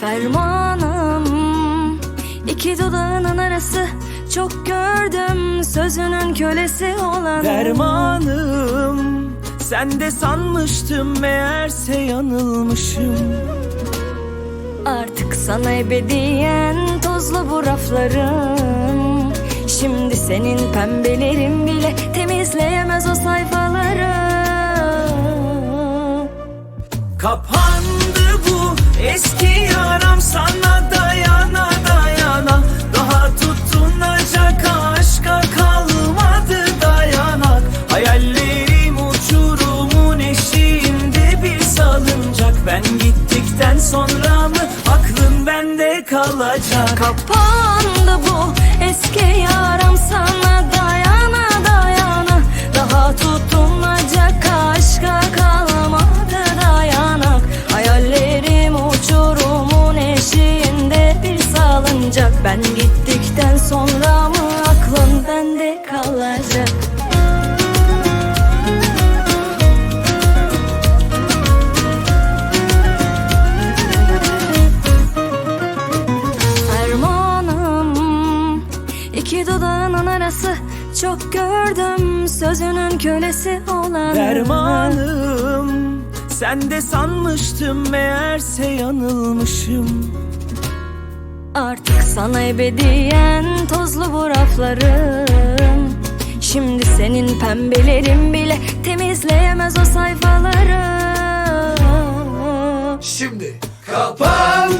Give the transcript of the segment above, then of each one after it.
Fermanım iki dudağının arası. Çok gördüm sözünün kölesi olan. Dermanım Sen de sanmıştım meğerse yanılmışım. Artık sana ebediyen tozlu bu raflarım. Şimdi senin pembelerin bile temizleyemez o sayfaları. Kapandı bu eski sonra mı? Aklın bende kalacak. Kapandı bu eski yaram sana dayana dayana. Daha tutunacak aşka kalmadı dayanak Hayallerim uçurumun eşiğinde bir salıncak. Ben gittikten sonra mı aklın bende kalacak Çok gördüm sözünün kölesi olan. Dermanım Sen de sanmıştım meğerse yanılmışım. Artık sana ebediyen tozlu bu raflarım Şimdi senin pembelerin bile temizleyemez o sayfaları. Şimdi kapandı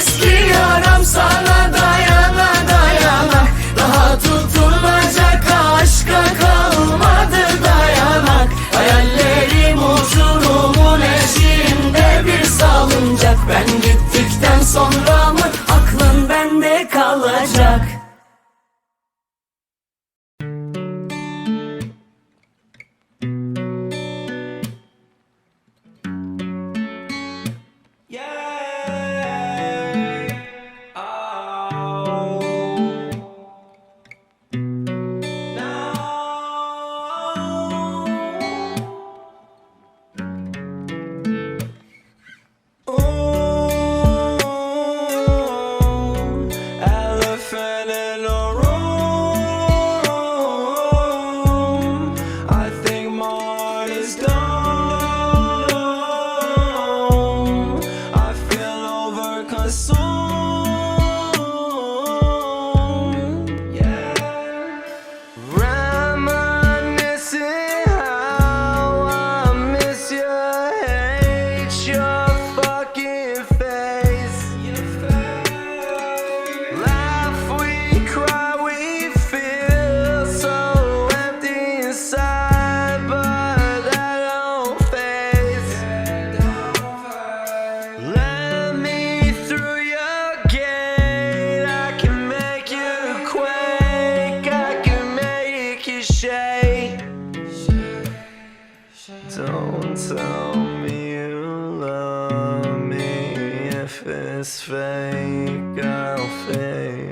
eski is fake, I'll fake.